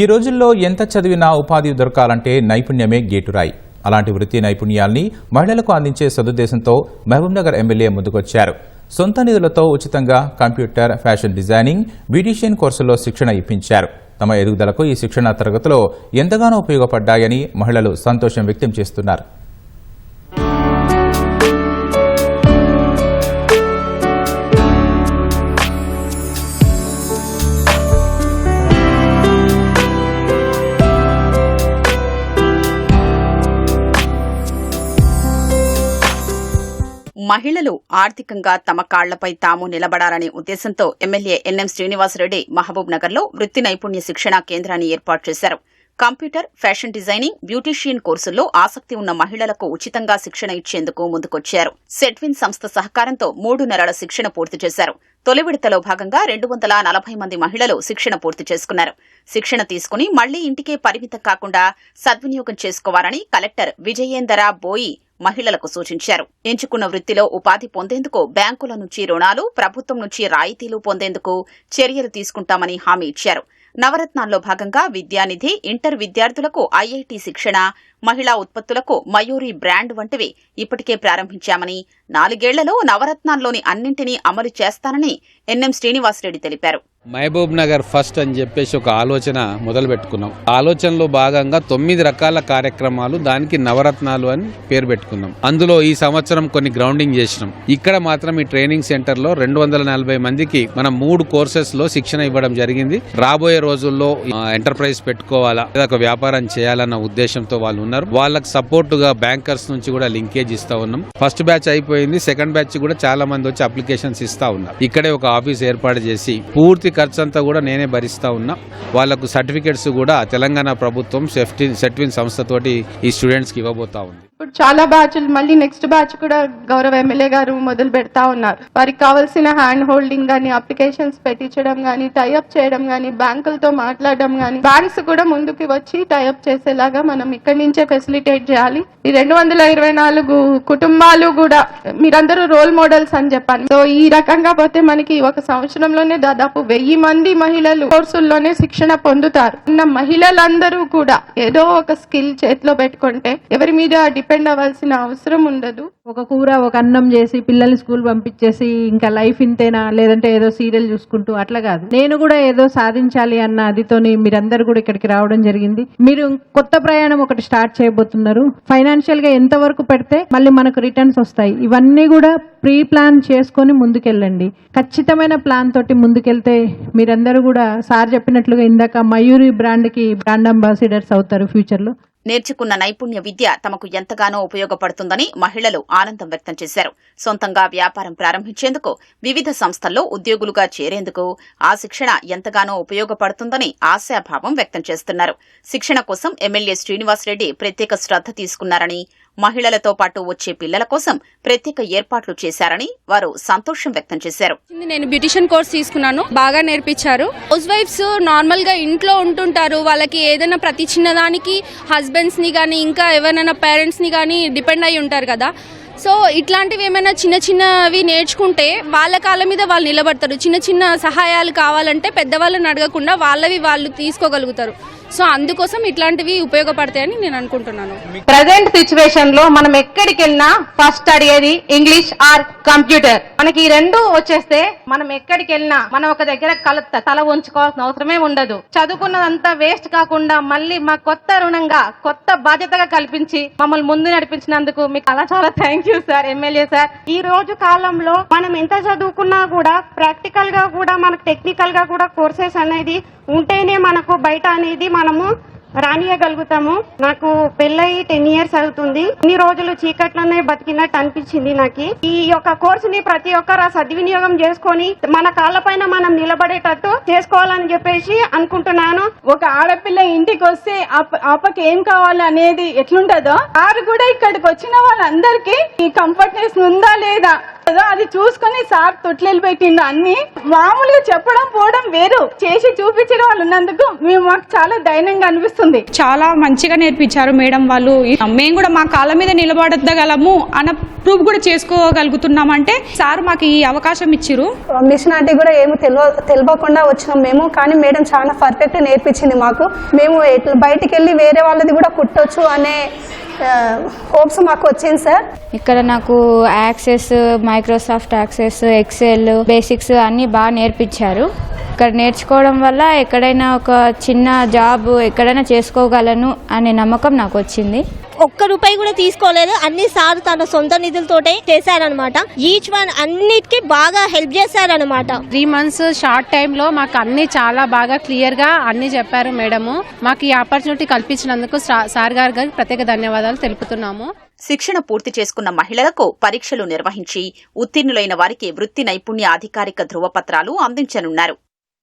ఈ రోజుల్లో ఎంత చదివినా ఉపాధి దొరకాలంటే నైపుణ్యమే గేటురాయి. అలాంటి వృత్తి నైపుణ్యాల్ని మహిళలకు అందించే సదుద్దేశంతో మహబూబ్నగర్ ఎమ్మెల్యే ముందుకొచ్చారు. సొంత నిధులతో ఉచితంగా కంప్యూటర్ ఫ్యాషన్ డిజైనింగ్ బ్యూటీషియన్ కోర్సుల్లో శిక్షణ ఇప్పించారు. తమ ఎదుగుదలకు ఈ శిక్షణ తరగతిలో ఎంతగానో ఉపయోగపడ్డాయని మహిళలు సంతోషం వ్యక్తం చేస్తున్నారు. మహిళలు ఆర్థికంగా తమ కాళ్ళపై తాము నిలబడాలనే ఉద్దేశంతో ఎమ్మెల్యే ఎన్ఎం శ్రీనివాసరెడ్డి మహబూబ్ నగర్లో వృత్తి నైపుణ్య శిక్షణా కేంద్రాన్ని ఏర్పాటు చేశారు. కంప్యూటర్ ఫ్యాషన్ డిజైనింగ్ బ్యూటీషియన్ కోర్సుల్లో ఆసక్తి ఉన్న మహిళలకు ఉచితంగా శిక్షణ ఇచ్చేందుకు ముందుకొచ్చారు. సెట్విన్ సంస్థ సహకారంతో మూడు నెలల శిక్షణ పూర్తి చేశారు. తొలి విడతలో భాగంగా రెండు వందల నలభై మంది మహిళలు శిక్షణ పూర్తి చేసుకున్నారు. శిక్షణ తీసుకుని మళ్ళీ ఇంటికే పరిమితం కాకుండా సద్వినియోగం చేసుకోవాలని కలెక్టర్ విజయేందర బోయి మహిళలకు సూచించారు. ఎంచుకున్న వృత్తిలో ఉపాధి పొందేందుకు బ్యాంకుల నుంచి రుణాలు ప్రభుత్వం నుంచి రాయితీలు పొందేందుకు చర్యలు తీసుకుంటామని హామీ ఇచ్చారు. నవరత్నాల్లో భాగంగా విద్యానిధి ఇంటర్ విద్యార్థులకు ఐఐటి శిక్షణ మహిళా ఉత్పత్తులకు మయూరి బ్రాండ్ వంటివి ఇప్పటికే ప్రారంభించామని నాలుగేళ్ళలో నవరత్నాల్లోని అన్నింటినీ అమలు చేస్తానని ఎన్ఎం శ్రీనివాసరెడ్డి తెలిపారు. మహబూబ్ నగర్ ఫస్ట్ అని చెప్పేసి ఒక ఆలోచన మొదలు పెట్టుకున్నాం ఆలోచనలో భాగంగా తొమ్మిది రకాల కార్యక్రమాలు దానికి నవరత్నాలు అని పేరు పెట్టుకున్నాం. అందులో ఈ సంవత్సరం కొన్ని గ్రౌండింగ్ చేసినాం. ఇక్కడ మాత్రం ఈ ట్రైనింగ్ సెంటర్లో రెండు వందల నలభై మందికి మనం మూడు కోర్సెస్లో శిక్షణ ఇవ్వడం జరిగింది. రాబోయే రోజుల్లో ఎంటర్ప్రైజ్ పెట్టుకోవాలా లేదా ఒక వ్యాపారం చేయాలన్న ఉద్దేశంతో వాళ్ళు ఉన్నారు. వాళ్ళకి సపోర్ట్గా బ్యాంకర్స్ నుంచి కూడా లింకేజ్ ఇస్తా ఉన్నాం. ఫస్ట్ బ్యాచ్ అయిపోయింది. సెకండ్ బ్యాచ్ కూడా చాలా మంది వచ్చి అప్లికేషన్స్ ఇస్తా ఉన్నారు. ఇక్కడే ఒక ఆఫీస్ ఏర్పాటు చేసి పూర్తి ఖర్చు అంతా కూడా నేనే భరిస్తూ ఉన్నా. వాళ్ళకు సర్టిఫికెట్స్ కూడా తెలంగాణ ప్రభుత్వం సెఫ్టీ సెట్విన్ సంస్థతోటి ఈ స్టూడెంట్స్కి ఇవ్వబోతా ఉంది. ఇప్పుడు చాలా బ్యాచ్లు మళ్ళీ నెక్స్ట్ బ్యాచ్ కూడా గౌరవ ఎమ్మెల్యే గారు మొదలు పెడతా ఉన్నారు. వారికి కావాల్సిన హ్యాండ్ హోల్డింగ్ కానీ అప్లికేషన్స్ పెట్టించడం కానీ టైఅప్ చేయడం కానీ బ్యాంకులతో మాట్లాడడం కానీ బ్యాంక్స్ కూడా ముందుకు వచ్చి టైఅప్ చేసేలాగా మనం ఇక్కడి నుంచే ఫెసిలిటేట్ చేయాలి. ఈ రెండు వందల ఇరవై నాలుగు కుటుంబాలు కూడా మీరందరూ రోల్ మోడల్స్ అని చెప్పాను. సో ఈ రకంగా పోతే మనకి ఒక సంవత్సరంలోనే దాదాపు వెయ్యి మంది మహిళలు కోర్సుల్లోనే శిక్షణ పొందుతారు. ఉన్న మహిళలందరూ కూడా ఏదో ఒక స్కిల్ చేతిలో పెట్టుకుంటే ఎవరి మీద డిపెండ్ అవ్వాల్సిన అవసరం ఉండదు. ఒక కూర ఒక అన్నం చేసి పిల్లల్ని స్కూల్ పంపించేసి ఇంకా లైఫ్ ఇంతేనా? లేదంటే ఏదో సీరియల్ చూసుకుంటూ అట్లా కాదు. నేను కూడా ఏదో సాధించాలి అన్న అదితోని మీరందరూ కూడా ఇక్కడికి రావడం జరిగింది. మీరు కొత్త ప్రయాణం ఒకటి స్టార్ట్ చేయబోతున్నారు. ఫైనాన్షియల్గా ఎంత వరకు పెడితే మళ్ళీ మనకు రిటర్న్స్ వస్తాయి. ఇవన్నీ కూడా ప్రీ ప్లాన్ చేసుకొని ముందుకెళ్ళండి. ఖచ్చితమైన ప్లాన్ తోటి ముందుకెళ్తే మీరందరూ కూడా సార్ చెప్పినట్లుగా ఇందాక మయూరి బ్రాండ్కి బ్రాండ్ అంబాసిడర్స్ అవుతారు ఫ్యూచర్లో నేర్చుకున్న నైపుణ్య విద్య తమకు ఎంతగానో ఉపయోగపడుతుందని మహిళలు ఆనందం వ్యక్తం చేశారు. సొంతంగా వ్యాపారం ప్రారంభించేందుకు వివిధ సంస్థల్లో ఉద్యోగులుగా చేరేందుకు ఆ శిక్షణ ఎంతగానో ఉపయోగపడుతుందని ఆశాభావం వ్యక్తం చేస్తున్నారు. శిక్షణ కోసం ఎమ్మెల్యే శ్రీనివాసరెడ్డి ప్రత్యేక శ్రద్ధ తీసుకున్నారని మహిళలతో పాటు వచ్చే పిల్లల కోసం ప్రత్యేక ఏర్పాట్లు చేశారని వారు సంతోషం వ్యక్తం చేశారు. నేను బ్యూటిషియన్ కోర్స్ తీసుకున్నాను. బాగా నేర్పించారు. హౌస్ వైఫ్స్ నార్మల్గా ఇంట్లో ఉంటుంటారు. వాళ్ళకి ఏదైనా ప్రతి చిన్నదానికి హస్బెండ్స్ని కానీ ఇంకా ఎవరైనా పేరెంట్స్ని కానీ డిపెండ్ అయి ఉంటారు కదా. సో ఇట్లాంటివి ఏమైనా చిన్న చిన్నవి నేర్చుకుంటే వాళ్ళ కాళ్ళ మీద వాళ్ళు నిలబడతారు. చిన్న చిన్న సహాయాలు కావాలంటే పెద్దవాళ్ళని అడగకుండా వాళ్ళవి వాళ్ళు తీసుకోగలుగుతారు. సో అందుకోసం ఇట్లాంటివి ఉపయోగపడతాయని నేను అనుకుంటున్నాను. ప్రజెంట్ సిచ్యువేషన్లో మనం ఎక్కడికి వెళ్ళినా ఫస్ట్ అడిగేది ఇంగ్లీష్ ఆర్ కంప్యూటర్ మనకి ఈ రెండు వచ్చేస్తే మనం ఎక్కడికి వెళ్ళినా మనం ఒక దగ్గర కల తల ఉంచుకోవాల్సిన అవసరమే ఉండదు. చదువుకున్నదంతా వేస్ట్ కాకుండా మళ్ళీ మా కొత్త రుణంగా కొత్త బాధ్యతగా కల్పించి మమ్మల్ని ముందు నడిపించినందుకు మీకు అలా చాలా thank you sir MLA sir ఈ రోజు కాలంలో మనం ఎంత చదువుకున్నా కూడా ప్రాక్టికల్గా కూడా మనకు టెక్నికల్గా కూడా కోర్సెస్ అనేది ఉంటేనే మనకు బయట అనేది మనము రానియగలుగుతాము. నాకు పెళ్ళయి టెన్ ఇయర్స్ అవుతుంది. ఇన్ని రోజులు చీకట్లోనే బతికినట్టు అనిపించింది నాకు. ఈ యొక్క కోర్సుని ప్రతి ఒక్కరు సద్వినియోగం చేసుకొని మన కాళ్ళపైన మనం నిలబడేటట్టు చేసుకోవాలని చెప్పేసి అనుకుంటున్నాను. ఒక ఆడపిల్ల ఇంటికి వస్తే ఆపకి ఏం కావాలి అనేది ఎట్లుంటదో వారు కూడా ఇక్కడికి వచ్చిన వాళ్ళందరికీ ఈ కంఫర్ట్నెస్ ఉందా లేదా అది చూసుకొని సార్ తొట్లెలు పెట్టిండు అన్ని. మామూలుగా చెప్పడం పోవడం వేరు. చేసి చూపించడం వాళ్ళు ఉన్నందుకు మేము మాకు చాలా ధైర్యంగా అనిపిస్తుంది. చాలా మంచిగా నేర్పించారు మేడం వాళ్ళు. మేము కూడా మా కాళ్ళ మీద నిలబడగలము అన్న ప్రూవ్ కూడా చేసుకోగలుగుతున్నామంటే సార్ మాకు ఈ అవకాశం ఇచ్చిరు మిషన్ అంటే కూడా ఏమో తెలియ తెలియకుండా వచ్చినాం మేము కానీ మేడం చాలా పర్ఫెక్ట్ నేర్పించింది మాకు. మేము బయటికి వెళ్ళి వేరే వాళ్ళది కూడా కుట్టొచ్చు అనే హోప్స్ మాకు వచ్చింది సార్. ఇక్కడ నాకు Access Microsoft Access Excel basics అన్నీ బాగా నేర్పించారు. ఇక్కడ నేర్చుకోవడం వల్ల ఎక్కడైనా ఒక చిన్న జాబ్ ఎక్కడైనా చేసుకోగలను అనే నమ్మకం నాకు వచ్చింది. ఒక్క రూపాయి కూడా తీసుకోలేదు. అన్ని సార్ తన సొంత నిధులతోటే చేశారనమాట ఈచ్ వన్ అన్నిటికీ బాగా హెల్ప్ చేశారనమాట త్రీ మంత్స్ షార్ట్ టైంలో మాకు అన్ని చాలా బాగా క్లియర్గా అన్ని చెప్పారు మేడము. మాకు ఈ ఆపర్చునిటీ కల్పించినందుకు సార్ గారి గారికి ప్రత్యేక ధన్యవాదాలు తెలుపుతున్నాము. శిక్షణ పూర్తి చేసుకున్న మహిళలకు పరీక్షలు నిర్వహించి ఉత్తీర్ణులైన వారికి వృత్తి నైపుణ్య అధికారిక ధృవపత్రాలు అందించనున్నారు.